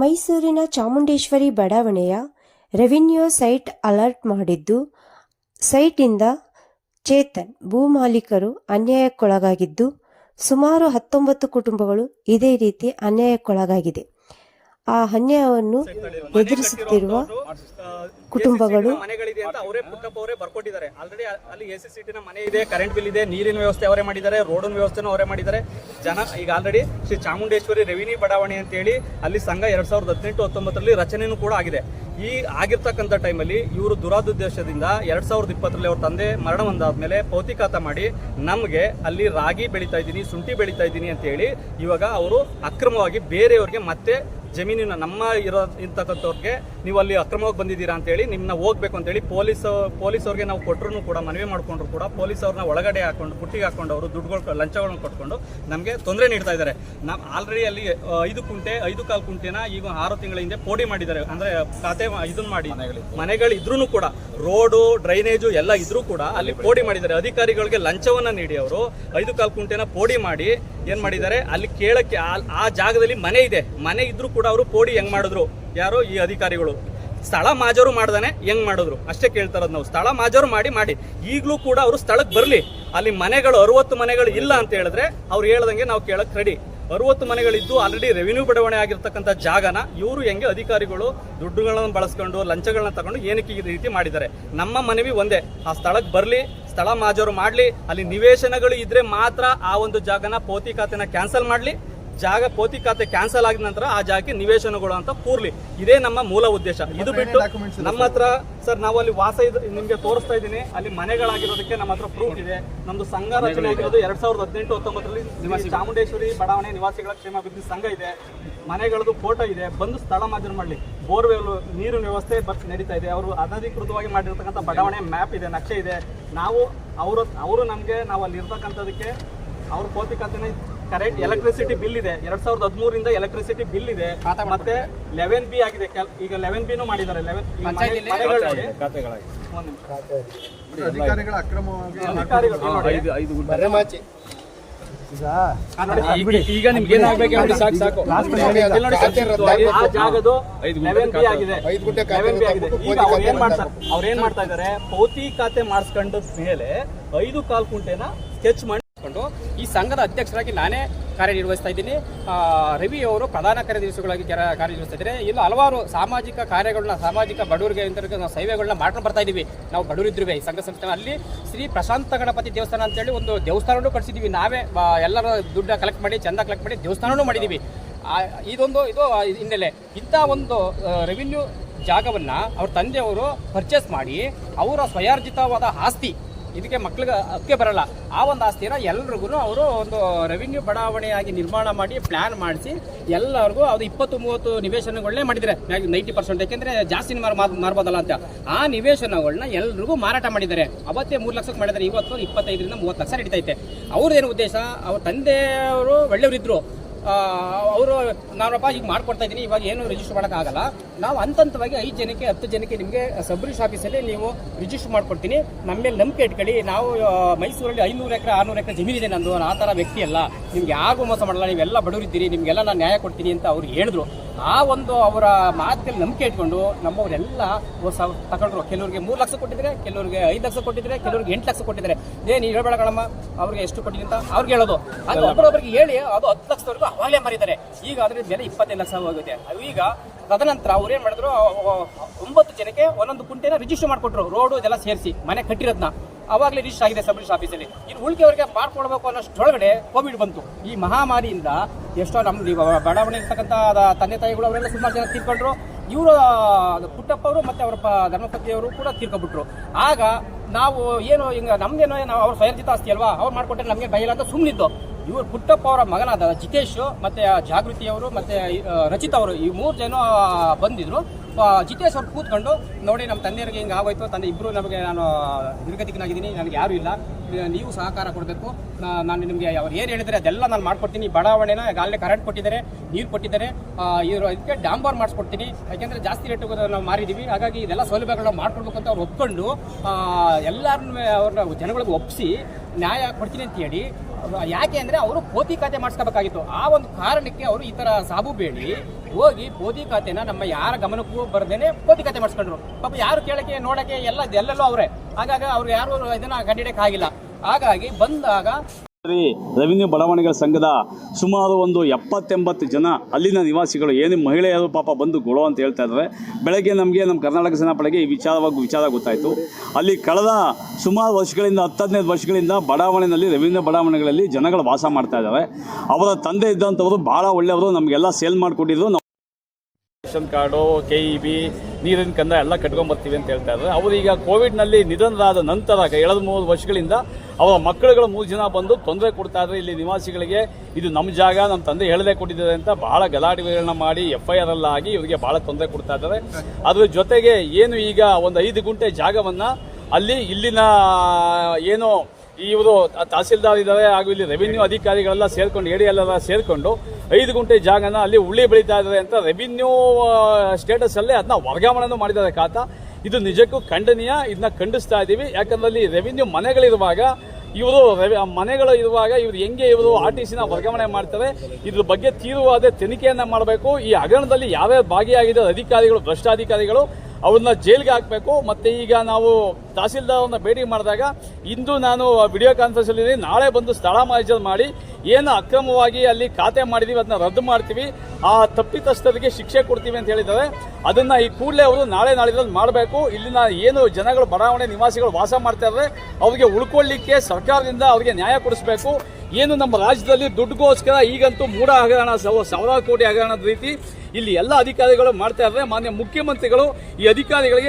ಮೈಸೂರಿನ ಚಾಮುಂಡೇಶ್ವರಿ ಬಡಾವಣೆಯ revenue site alert ಮಾಡಿದ್ದು ಸೈಟಿಂದ ಚೇತನ್ ಭೂಮಾಲೀಕರು ಅನ್ಯಾಯಕ್ಕೊಳಗಾಗಿದ್ದು, ಸುಮಾರು ಹತ್ತೊಂಬತ್ತು ಕುಟುಂಬಗಳು ಇದೇ ರೀತಿ ಅನ್ಯಾಯಕ್ಕೊಳಗಾಗಿದೆ. ಆ ಅನ್ಯಾಯವನ್ನು ಎದುರಿಸುತ್ತಿರುವ ಕುಟುಂಬಗಳು. ಮನೆಗಳಿದೆ ಅಂತ ಅವರೇ ಪುಟ್ಟಪ್ಪ ಅವರೇ ಬರ್ಕೊಟ್ಟಿದ್ದಾರೆ. ಆಲ್ರೆಡಿ ಅಲ್ಲಿ ಎ ಸಿ ಸಿಟಿನ ಮನೆ ಇದೆ ಕರೆಂಟ್ ಬಿಲ್ ಇದೆ, ನೀರಿನ ವ್ಯವಸ್ಥೆ ಅವರೇ ಮಾಡಿದ್ದಾರೆ ರೋಡಿನ ವ್ಯವಸ್ಥೆನೂ ಅವರೇ ಮಾಡಿದ್ದಾರೆ. ಜನ ಈಗ ಆಲ್ರೆಡಿ ಶ್ರೀ ಚಾಮುಂಡೇಶ್ವರಿ ರೆವಿನ್ಯೂ ಬಡಾವಣೆ ಅಂತ ಹೇಳಿ ಅಲ್ಲಿ ಸಂಘ ಎರಡ್ ಸಾವಿರದ ಹದಿನೆಂಟು, ಹತ್ತೊಂಬತ್ತರಲ್ಲಿ ರಚನೆನೂ ಕೂಡ ಆಗಿದೆ. ಈ ಆಗಿರ್ತಕ್ಕಂಥ ಟೈಮಲ್ಲಿ ಇವರು ದುರಾದುದ್ದೇಶದಿಂದ ಎರಡ್ ಸಾವಿರದ ಇಪ್ಪತ್ತರಲ್ಲಿ ಅವ್ರ ತಂದೆ ಮರಣ ಹೊಂದಾದ್ಮೇಲೆ ಪೌತಿಕಾತ ಮಾಡಿ ನಮಗೆ ಅಲ್ಲಿ ರಾಗಿ ಬೆಳೀತಾ ಇದ್ದೀನಿ, ಶುಂಠಿ ಬೆಳೀತಾ ಇದ್ದೀನಿ ಅಂತ ಹೇಳಿ ಇವಾಗ ಅವರು ಅಕ್ರಮವಾಗಿ ಬೇರೆಯವ್ರಿಗೆ ಮತ್ತೆ ಜಮೀನಿನ ನಮ್ಮ ಇರೋ ಇರ್ತಕ್ಕಂಥವ್ರಿಗೆ ನೀವು ಅಲ್ಲಿ ಅಕ್ರಮವಾಗಿ ಬಂದಿದ್ದೀರಾ ಅಂತೇಳಿ ನಿಮ್ಮನ್ನ ಹೋಗ್ಬೇಕು ಅಂತೇಳಿ ಪೊಲೀಸ್ ಪೊಲೀಸ್ ಅವ್ರಿಗೆ ನಾವು ಕೊಟ್ಟರು ಕೂಡ ಮನವಿ ಮಾಡಿಕೊಂಡ್ರು ಕೂಡ ಪೊಲೀಸ್ ಅವ್ರನ್ನ ಒಳಗಡೆ ಹಾಕೊಂಡು ಪುಟ್ಟಿಗೆ ಹಾಕೊಂಡು ಅವರು ದುಡ್ಡುಗಳು ಲಂಚಗಳನ್ನು ಕೊಟ್ಕೊಂಡು ನಮಗೆ ತೊಂದರೆ ನೀಡ್ತಾ ಇದ್ದಾರೆ. ನಾವು ಆಲ್ರೆಡಿ ಅಲ್ಲಿ ಐದು ಕುಂಟೆ ಐದು ಕಾಲು ಕುಂಟೆನ ಈಗ ಆರು ತಿಂಗಳ ಹಿಂದೆ ಪೋಡಿ ಮಾಡಿದ್ದಾರೆ. ಅಂದರೆ ಖಾತೆ ಇದನ್ನು ಮಾಡಿ ಮನೆಗಳು ಇದ್ರೂ ಕೂಡ ರೋಡು ಡ್ರೈನೇಜು ಎಲ್ಲ ಇದ್ರೂ ಕೂಡ ಅಲ್ಲಿ ಪೋಡಿ ಮಾಡಿದ್ದಾರೆ. ಅಧಿಕಾರಿಗಳಿಗೆ ಲಂಚವನ್ನು ನೀಡಿ ಅವರು ಐದು ಕಾಲು ಕುಂಟೆನ ಪೋಡಿ ಮಾಡಿ ಏನು ಮಾಡಿದ್ದಾರೆ ಅಲ್ಲಿ ಕೇಳಕ್ಕೆ ಆ- ಆ ಜಾಗದಲ್ಲಿ ಮನೆ ಇದೆ. ಮನೆ ಇದ್ರೂ ಕೂಡ ಅವರು ಪೋಡಿ ಹೆಂಗ್ ಮಾಡಿದ್ರು? ಯಾರೋ ಈ ಅಧಿಕಾರಿಗಳು. ಸ್ಥಳ ಮಾಜರು ಮಾಡ್ದಾನೆ, ಹೆಂಗ್ ಮಾಡಿದ್ರು? ಅಷ್ಟೇ ಕೇಳ್ತಾರದ್ ನಾವು. ಸ್ಥಳ ಮಾಜರು ಮಾಡಿ ಮಾಡಿ. ಈಗಲೂ ಕೂಡ ಅವರು ಸ್ಥಳಕ್ಕೆ ಬರಲಿ. ಅಲ್ಲಿ ಮನೆಗಳು, ಅರವತ್ತು ಮನೆಗಳು ಇಲ್ಲ ಅಂತ ಹೇಳಿದ್ರೆ ಅವ್ರು ಹೇಳ್ದಂಗೆ ನಾವು ಕೇಳಕ್ ರೆಡಿ ಅರವತ್ತು ಮನೆಗಳಿದ್ದು ಆಲ್ರೆಡಿ ರೆವಿನ್ಯೂ ಬಡಾವಣೆ ಆಗಿರ್ತಕ್ಕಂಥ ಜಾಗನ ಇವರು ಹೆಂಗೆ ಅಧಿಕಾರಿಗಳು ದುಡ್ಡುಗಳನ್ನು ಬಳಸ್ಕೊಂಡು, ಲಂಚಗಳನ್ನ ತಗೊಂಡು ಏನಕ್ಕೆ ಈ ರೀತಿ ಮಾಡಿದ್ದಾರೆ? ನಮ್ಮ ಮನವಿ ಒಂದೇ. ಆ ಸ್ಥಳಕ್ಕೆ ಬರಲಿ, ಸ್ಥಳ ಮಾಜರು ಮಾಡಲಿ, ಅಲ್ಲಿ ನಿವೇಶನಗಳು ಇದ್ರೆ ಮಾತ್ರ ಆ ಒಂದು ಜಾಗನ ಪೋತಿ ಖಾತೆನ ಕ್ಯಾನ್ಸಲ್ ಮಾಡಲಿ. ಜಾಗ ಪೋತಿ ಖಾತೆ ಕ್ಯಾನ್ಸಲ್ ಆಗಿದ ನಂತರ ಆ ಜಾಗಕ್ಕೆ ನಿವೇಶನಗಳು ಅಂತ ಕೂರ್ಲಿ. ಇದೇ ನಮ್ಮ ಮೂಲ ಉದ್ದೇಶ. ಇದು ಬಿಟ್ಟು ನಮ್ಮ ಹತ್ರ ಸರ್ ನಾವು ಅಲ್ಲಿ ವಾಸ ಇದ್ ನಿಮ್ಗೆ ತೋರಿಸ್ತಾ ಇದ್ದೀನಿ. ಅಲ್ಲಿ ಮನೆಗಳಾಗಿರೋದಕ್ಕೆ ನಮ್ಮ ಹತ್ರ ಪ್ರೂಫ್ ಇದೆ. ನಮ್ದು ಸಂಘ ರಚನೆ ಆಗಿರೋದು ಎರಡ್ ಸಾವಿರದ ಹದಿನೆಂಟು ಹತ್ತೊಂಬತ್ತರಲ್ಲಿ ನಿವಾಸಿ ಚಾಮುಂಡೇಶ್ವರಿ ಬಡಾವಣೆ ನಿವಾಸಿಗಳ ಕ್ಷೇಮಾಭಿವೃದ್ಧಿ ಸಂಘ ಇದೆ. ಮನೆಗಳದ್ದು ಫೋಟೋ ಇದೆ. ಬಂದು ಸ್ಥಳ ಮಾಧ್ಯಮ ಮಾಡಲಿ. ಬೋರ್ವೆಲ್ ನೀರಿನ ವ್ಯವಸ್ಥೆ ಬಸ್ ನಡೀತಾ ಇದೆ. ಅವರು ಅನಧಿಕೃತವಾಗಿ ಮಾಡಿರ್ತಕ್ಕಂಥ ಬಡಾವಣೆ ಮ್ಯಾಪ್ ಇದೆ ನಕ್ಷೆ ಇದೆ. ನಾವು ಅವರು ಅವರು ನಮಗೆ ನಾವು ಅಲ್ಲಿ ಇರ್ತಕ್ಕಂಥದಕ್ಕೆ ಅವ್ರ ಪೋತಿ ಖಾತೆನ ಕರೆಂಟ್ ಎಲೆಕ್ಟ್ರಿಸಿಟಿ ಬಿಲ್ ಇದೆ. ಎರಡ್ ಸಾವಿರದ ಹದಿಮೂರಿಂದ ಎಲೆಕ್ಟ್ರಿಸಿಟಿ ಬಿಲ್ ಇದೆ. ಮತ್ತೆ ಲೆವೆನ್ ಬಿ ಆಗಿದೆ. ಈಗ ಲೆವೆನ್ ಬಿನೂ ಮಾಡಿದ್ದಾರೆ. ಲೆವೆನ್ ಅಧಿಕಾರಿಗಳ ಅಕ್ರಮವಾಗಿ ಈಗ ನಿಮ್ಗೆ ಏನಾಗಬೇಕು ನೋಡಿ ಸಾಕು ಸಾಕು. ಇಲ್ಲಿ ನೋಡಿ ಸರ್, ಆ ಜಾಗದು ಲೆವೆನ್ ಬಿ ಆಗಿದೆ. ಲೆವೆನ್ ಬಿ ಆಗಿದೆ. ಈಗ ಅವ್ರು ಏನ್ ಮಾಡ್ತಾರೆ ಅವ್ರು ಏನ್ ಮಾಡ್ತಾ ಇದಾರೆ? ಪೌತಿ ಖಾತೆ ಮಾಡಿಸ್ಕೊಂಡ ಮೇಲೆ ಐದು ಕಾಲ್ ಕುಂಟೆನ ಸ್ಕೆಚ್ ಮಾಡಿ ಕೊಂಡು ಈ ಸಂಘದ ಅಧ್ಯಕ್ಷರಾಗಿ ನಾನೇ ಕಾರ್ಯನಿರ್ವಹಿಸ್ತಾ ಇದ್ದೀನಿ. ರವಿ ಅವರು ಪ್ರಧಾನ ಕಾರ್ಯದರ್ಶಿಗಳಾಗಿ ಕೆರ- ಕಾರ್ಯನಿರ್ವಹಿಸ್ತಾ ಇದ್ದಾರೆ. ಇಲ್ಲಿ ಹಲವಾರು ಸಾಮಾಜಿಕ ಕಾರ್ಯಗಳನ್ನ, ಸಾಮಾಜಿಕ ಬಡವರಿಗೆ ನಾವು ಸೇವೆಗಳನ್ನ ಮಾಡ್ಕೊಂಡು ಬರ್ತಾ ಇದ್ದೀವಿ. ನಾವು ಬಡವರಿದ್ರೂ ಈ ಸಂಘ ಸಂಸ್ಥೆ ಅಲ್ಲಿ ಶ್ರೀ ಪ್ರಶಾಂತ ಗಣಪತಿ ದೇವಸ್ಥಾನ ಅಂತೇಳಿ ಒಂದು ದೇವಸ್ಥಾನನೂ ಕಟ್ಸಿದ್ದೀವಿ. ನಾವೇ ಎಲ್ಲರ ದುಡ್ಡ ಕಲೆಕ್ಟ್ ಮಾಡಿ, ಚಂದ ಕಲೆಕ್ಟ್ ಮಾಡಿ ದೇವಸ್ಥಾನನೂ ಮಾಡಿದ್ದೀವಿ. ಇದೊಂದು, ಇದು ಹಿನ್ನೆಲೆ. ಇಂಥ ಒಂದು ರೆವಿನ್ಯೂ ಜಾಗವನ್ನು ಅವ್ರ ತಂದೆಯವರು ಪರ್ಚೇಸ್ ಮಾಡಿ ಅವರ ಸ್ವಯಾರ್ಜಿತವಾದ ಆಸ್ತಿ ಇದಕ್ಕೆ ಮಕ್ಳಿಗೆ ಹಕ್ಕೆ ಬರಲ್ಲ. ಆ ಒಂದು ಆಸ್ತಿನ ಎಲ್ರಿಗೂ ಅವರು ಒಂದು ರೆವಿನ್ಯೂ ಬಡಾವಣೆಯಾಗಿ ನಿರ್ಮಾಣ ಮಾಡಿ ಪ್ಲಾನ್ ಮಾಡಿಸಿ ಎಲ್ಲರಿಗೂ ಅದು ಇಪ್ಪತ್ತು ಮೂವತ್ತು ನಿವೇಶನಗಳನ್ನೇ ಮಾಡಿದ್ದಾರೆ. ನೈಂಟಿ ಪರ್ಸೆಂಟ್ ಯಾಕೆಂದರೆ ಜಾಸ್ತಿ ಮಾರ್ ಮಾರ್- ಮಾರ್ಬೋದಲ್ಲ ಅಂತ. ಆ ನಿವೇಶನಗಳನ್ನ ಎಲ್ರಿಗೂ ಮಾರಾಟ ಮಾಡಿದ್ದಾರೆ. ಅವತ್ತೇ ಮೂರು ಲಕ್ಷಕ್ಕೆ ಮಾಡಿದ್ದಾರೆ. ಇವತ್ತು ಇಪ್ಪತ್ತೈದರಿಂದ ಮೂವತ್ತು ಲಕ್ಷ ನಡೀತೈತೆ. ಅವ್ರದ್ದೇನು ಉದ್ದೇಶ? ಅವ್ರ ತಂದೆಯವರು ಒಳ್ಳೆಯವರಿದ್ರು. ಅವರು ನಾನಪ್ಪ ಈಗ ಮಾಡ್ಕೊಡ್ತಾ ಇದ್ದೀನಿ, ಇವಾಗ ಏನು ರಿಜಿಸ್ಟರ್ ಮಾಡೋಕ್ಕಾಗಲ್ಲ ನಾವು ಹಂತ ಹಂತವಾಗಿ ಐದು ಜನಕ್ಕೆ, ಹತ್ತು ಜನಕ್ಕೆ ನಿಮಗೆ ಸಬ್ರಿಷ್ ಆಫೀಸಲ್ಲಿ ನೀವು ರಿಜಿಸ್ಟರ್ ಮಾಡ್ಕೊಡ್ತೀನಿ. ನಮ್ಮ ಮೇಲೆ ನಂಬಿಕೆ ಇಟ್ಕೊಳ್ಳಿ. ನಾವು ಮೈಸೂರಲ್ಲಿ ಐನೂರು ಎಕರೆ, ಆರ್ನೂರು ಎಕರೆ ಜಮೀನಿದೆ ನಂದು. ಆ ಥರ ವ್ಯಕ್ತಿ ಅಲ್ಲ. ನಿಮ್ಗೆ ಯಾರಿಗೂ ಮೋಸ ಮಾಡಲ್ಲ. ನೀವೆಲ್ಲ ಬಡವರಿದ್ದೀರಿ. ನಿಮಗೆಲ್ಲ ನಾನು ನ್ಯಾಯ ಕೊಡ್ತೀನಿ ಅಂತ ಅವ್ರು ಹೇಳಿದ್ರು. ಆ ಒಂದು ಅವರ ಮಾತಿನಲ್ಲಿ ನಂಬಿಕೆ ಇಟ್ಕೊಂಡು ನಮ್ಮವರೆಲ್ಲ ತಗೊಂಡ್ರು. ಕೆಲವರಿಗೆ ಮೂರು ಲಕ್ಷ ಕೊಟ್ಟಿದ್ರೆ ಕೆಲವರಿಗೆ ಐದು ಲಕ್ಷ ಕೊಟ್ಟಿದ್ರೆ ಕೆಲವರಿಗೆ ಎಂಟು ಲಕ್ಷ ಕೊಟ್ಟಿದ್ದಾರೆ ಏ ನೀನು ಹೇಳ್ಬೇಡ ಕಣಮ್ಮ ಅವ್ರಿಗೆ ಎಷ್ಟು ಕೊಟ್ಟಿದ್ದೀನಿ ಅಂತ ಅವ್ರಿಗೆ ಹೇಳೋದು. ಅದು ಒಬ್ಬರೊಬ್ಬರಿಗೆ ಹೇಳಿ ಅದು ಹತ್ತು ಲಕ್ಷದವರೆಗೂ ಅವಾಗಲೇ ಮಾರಿದ್ದಾರೆ. ಈಗ ಅದರ ಬೆಲೆ ಇಪ್ಪತ್ತೈದು ಲಕ್ಷ ಹೋಗುತ್ತೆ ಈಗ ತದನಂತರ ಅವ್ರು ಏನು ಮಾಡಿದ್ರು ಒಂಬತ್ತು ಜನಕ್ಕೆ ಒಂದೊಂದು ಕುಂಟೆನ ರಿಜಿಸ್ಟರ್ ಮಾಡಿಕೊಟ್ರು. ರೋಡು ಇದೆಲ್ಲ ಸೇರಿಸಿ ಮನೆ ಕಟ್ಟಿರೋದನ್ನ ಅವಾಗಲೇ ರಿಜಿಸ್ಟರ್ ಆಗಿದೆ ಸಬ್ ರಿಜಿಸ್ಟರ್ ಆಫೀಸಲ್ಲಿ ಇನ್ನು ಉಳಿಕೆಯವರಿಗೆ ಮಾಡ್ಕೊಡ್ಬೇಕು ಅನ್ನೋಷ್ಟೊಳಗಡೆ ಕೋವಿಡ್ ಬಂತು. ಈ ಮಹಾಮಾರಿಯಿಂದ ಎಷ್ಟೋ ನಮ್ಮ ಬಡಾವಣೆ ಇರ್ತಕ್ಕಂಥ ತಂದೆ ತಾಯಿಗಳು ಅವರೆಲ್ಲ ಸುಮಾರು ಜನ ತೀರ್ಕೊಂಡ್ರು. ಇವರು ಪುಟ್ಟಪ್ಪ ಅವರು ಮತ್ತೆ ಅವರ ಧರ್ಮಪತಿಯವರು ಕೂಡ ತೀರ್ಕೊಬಿಟ್ರು ಆಗ ನಾವು ಏನು ಹಿಂಗೆ ನಮ್ದೇನೋ ನಾವು ಅವ್ರ ಸ್ವಯಂಚಿತ ಆಸ್ತಿ ಅಲ್ವಾ? ಅವ್ರು ಮಾಡಿಕೊಟ್ಟರೆ ನಮಗೆ ಭಯ ಅಂತ ಸುಮ್ಮನಿದ್ದು ಇವರು ಪುಟ್ಟಪ್ಪ ಅವರ ಮಗನಾದ ಜಿತೇಶ್ ಮತ್ತೆ ಆ ಜಾಗೃತಿ ಅವರು ಮತ್ತೆ ರಚಿತ್ ಅವರು ಈ ಮೂರು ಜನ ಬಂದಿದ್ರು. ಜಿತೇಶ್ ಅವ್ರು ಕೂತ್ಕೊಂಡು, ನೋಡಿ ನಮ್ಮ ತಂದೆಯರಿಗೆ ಹಿಂಗೆ ಆಗೋಯ್ತು, ತಂದೆ ಇಬ್ಬರು ನಮಗೆ ನಾನು ನಿರ್ಗತಿಕನಾಗಿದ್ದೀನಿ ನನಗೆ ಯಾರೂ ಇಲ್ಲ. ನೀವು ಸಹಕಾರ ಕೊಡಬೇಕು. ನಾನು ನಿಮಗೆ ಅವ್ರು ಏನು ಹೇಳಿದರೆ ಅದೆಲ್ಲ ನಾನು ಮಾಡ್ಕೊಡ್ತೀನಿ. ಬಡಾವಣೆನ ಈಗಾಗಲೇ ಕರೆಂಟ್ ಕೊಟ್ಟಿದ್ದಾರೆ, ನೀರು ಕೊಟ್ಟಿದ್ದಾರೆ. ಇವರು ಇದಕ್ಕೆ ಡಾಂಬಾರ್ ಮಾಡಿಸ್ಕೊಡ್ತೀನಿ. ಯಾಕೆಂದರೆ ಜಾಸ್ತಿ ರೇಟ್ ನಾವು ಮಾರಿದ್ದೀವಿ ಹಾಗಾಗಿ ಇದೆಲ್ಲ ಸೌಲಭ್ಯಗಳನ್ನ ಮಾಡ್ಕೊಡ್ಬೇಕು ಅಂತ ಅವ್ರು ಒಪ್ಕೊಂಡು ಎಲ್ಲರನ್ನ ಅವ್ರನ್ನ ಜನಗಳಿಗೆ ಒಪ್ಪಿಸಿ ನ್ಯಾಯ ಕೊಡ್ತೀನಿ ಅಂತ ಹೇಳಿ ಯಾಕೆ ಅಂದ್ರೆ ಅವರು ಪೋತಿ ಖಾತೆ ಮಾಡಿಸ್ಕೋಬೇಕಾಗಿತ್ತು. ಆ ಒಂದು ಕಾರಣಕ್ಕೆ ಅವರು ಈ ತರ ಸಾಬು ಬೇಡಿ. ಹೋಗಿ ಪೋತಿ ಖಾತೆನ ನಮ್ಮ ಯಾರ ಗಮನಕ್ಕೂ ಬರ್ದೇನೆ ಪೋತಿ ಖಾತೆ ಮಾಡಿಸ್ಕೊಂಡ್ರು. ಪಾಪ ಯಾರು ಕೇಳಕ್ಕೆ, ನೋಡಕ್ಕೆ ಎಲ್ಲ, ಎಲ್ಲೆಲ್ಲೋ ಅವರೇ. ಹಾಗಾಗಿ ಅವ್ರು ಯಾರು ಇದನ್ನ ಆಗಿಲ್ಲ ಹಾಗಾಗಿ ಬಂದಾಗ ರೆವಿನ್ಯೂ ಬಡಾವಣೆಗಳ ಸಂಘದ ಸುಮಾರು ಒಂದು ಎಪ್ಪತ್ತೆಂಬತ್ತು ಜನ ಅಲ್ಲಿನ ನಿವಾಸಿಗಳು ಏನು ಮಹಿಳೆಯರು ಪಾಪ ಬಂದು ಗೊಳೋ ಅಂತ ಹೇಳ್ತಾ ಇದ್ದಾರೆ. ಬೆಳಗ್ಗೆ ನಮಗೆ ನಮ್ಮ ಕರ್ನಾಟಕ ಸೇನಾಪಡೆಗೆ ಈ ವಿಚಾರವಾಗಿ ವಿಚಾರ ಗೊತ್ತಾಯಿತು. ಅಲ್ಲಿ ಕಳೆದ ಸುಮಾರು ವರ್ಷಗಳಿಂದ ಹತ್ತು ಹದಿನೈದು ವರ್ಷಗಳಿಂದ ಬಡಾವಣೆಯಲ್ಲಿ, ರೆವಿನ್ಯೂ ಬಡಾವಣೆಗಳಲ್ಲಿ ಜನಗಳು ವಾಸ ಮಾಡ್ತಾ ಇದ್ದಾರೆ. ಅವರ ತಂದೆ ಇದ್ದಂಥವರು ಭಾಳ ಒಳ್ಳೆಯವರು, ನಮಗೆಲ್ಲ ಸೇಲ್ ಮಾಡಿಕೊಟ್ಟಿದ್ರು. ನಾವು ration card, K E B, ನೀರಿನ ಕಂದ ಎಲ್ಲ ಕಟ್ಕೊಂಡ್ಬರ್ತೀವಿ ಅಂತ ಹೇಳ್ತಾ ಇದ್ದಾರೆ. ಅವರು ಈಗ ಕೋವಿಡ್ನಲ್ಲಿ ನಿಧನರಾದ ನಂತರ ಎರಡು ಮೂರು ವರ್ಷಗಳಿಂದ ಅವರ ಮಕ್ಕಳುಗಳು ಮೂರು ಜನ ಬಂದು ತೊಂದರೆ ಕೊಡ್ತಾ ಇದ್ದಾರೆ ಇಲ್ಲಿ ನಿವಾಸಿಗಳಿಗೆ ಇದು ನಮ್ಮ ಜಾಗ ನಮ್ಮ ತಂದೆ ಹೇಳದೆ ಕೊಟ್ಟಿದ್ದಾರೆ ಅಂತ ಬಹಳ ಗಲಾಟೆಗಳನ್ನ ಮಾಡಿ ಎಫ್ ಐ ಆರ್ ಎಲ್ಲ ಆಗಿ ಇವರಿಗೆ ಬಹಳ ತೊಂದರೆ ಕೊಡ್ತಾ ಇದ್ದಾರೆ. ಅದ್ರ ಜೊತೆಗೆ ಏನು ಈಗ ಒಂದು ಐದು ಗುಂಟೆ ಜಾಗವನ್ನ ಅಲ್ಲಿ ಇಲ್ಲಿನ, ಏನು ಇವರು ತಹಸೀಲ್ದಾರ್ ಇದ್ದಾರೆ ಹಾಗೂ ಇಲ್ಲಿ ರೆವಿನ್ಯೂ ಅಧಿಕಾರಿಗಳೆಲ್ಲ ಸೇರ್ಕೊಂಡು ಎಡಿ ಸೇರಿಕೊಂಡು ಐದು ಗುಂಟೆ ಜಾಗನ ಅಲ್ಲಿ ಉಳ್ಳಿ ಬೆಳೀತಾ ಇದ್ದಾರೆ ಅಂತ ರೆವಿನ್ಯೂ ಸ್ಟೇಟಸ್ ಅಲ್ಲೇ ಅದನ್ನ ವರ್ಗಾವಣೆನೂ ಮಾಡಿದ್ದಾರೆ ಖಾತಾ. ಇದು ನಿಜಕ್ಕೂ ಖಂಡನೀಯ ಇದನ್ನ ಖಂಡಿಸ್ತಾ ಇದ್ದೀವಿ. ಯಾಕಂದ್ರೆ ಅಲ್ಲಿ ರೆವಿನ್ಯೂ ಮನೆಗಳಿರುವಾಗ, ಇವರು ಮನೆಗಳು ಇರುವಾಗ ಇವರು ಹೆಂಗೆ ಇವರು ಆರ್ ಟಿ ಸಿನ ವರ್ಗಾವಣೆ ಮಾಡ್ತಾರೆ, ಇದ್ರ ಬಗ್ಗೆ ತೀವ್ರವಾದ ತನಿಖೆಯನ್ನ ಮಾಡಬೇಕು. ಈ ಹಗರಣದಲ್ಲಿ ಯಾವ್ಯಾವ ಭಾಗಿಯಾಗಿದೆ, ಅಧಿಕಾರಿಗಳು, ಭ್ರಷ್ಟಾಧಿಕಾರಿಗಳು ಅವ್ರನ್ನ ಜೈಲ್ಗೆ ಹಾಕಬೇಕು. ಮತ್ತೆ ಈಗ ನಾವು ತಹಸೀಲ್ದಾರ್ನ ಭೇಟಿ ಮಾಡಿದಾಗ ಇಂದು ನಾನು ವಿಡಿಯೋ ಕಾನ್ಫರೆನ್ಸ್ ಅಲ್ಲಿ ನಾಳೆ ಬಂದು ಸ್ಥಳ ಮಾಹಿತಿ ಮಾಡಿ ಏನು ಅಕ್ರಮವಾಗಿ ಅಲ್ಲಿ ಖಾತೆ ಮಾಡಿದೀವಿ, ಅದನ್ನ ರದ್ದು ಮಾಡ್ತೀವಿ. ಆ ತಪ್ಪಿತಸ್ಥರಿಗೆ ಶಿಕ್ಷೆ ಕೊಡ್ತೀವಿ ಅಂತ ಹೇಳಿದ್ದಾರೆ. ಅದನ್ನ ಈ ಕೂಡಲೇ ಅವರು ನಾಳೆ ನಾಳಿದ್ರಲ್ಲಿ ಮಾಡಬೇಕು. ಇಲ್ಲಿನ ಏನು ಜನಗಳು, ಬಡಾವಣೆ ನಿವಾಸಿಗಳು ವಾಸ ಮಾಡ್ತಾ ಇದ್ದಾರೆ, ಅವರಿಗೆ ಉಳ್ಕೊಳ್ಳಿಕ್ಕೆ ಸರ್ಕಾರದಿಂದ ಅವರಿಗೆ ನ್ಯಾಯ ಕೊಡಿಸಬೇಕು. ಏನು ನಮ್ಮ ರಾಜ್ಯದಲ್ಲಿ ದುಡ್ಡುಗೋಸ್ಕರ ಈಗಂತೂ ಮೂಢ ಹಗರಣ, ಸಾವ- ಸಾವಿರಾರು ಕೋಟಿ ಹಗರಣದ ರೀತಿ ಇಲ್ಲಿ ಎಲ್ಲ ಅಧಿಕಾರಿಗಳು ಮಾಡ್ತಾ ಇದ್ದಾರೆ. ಮಾನ್ಯ ಮುಖ್ಯಮಂತ್ರಿಗಳು ಈ ಅಧಿಕಾರಿಗಳಿಗೆ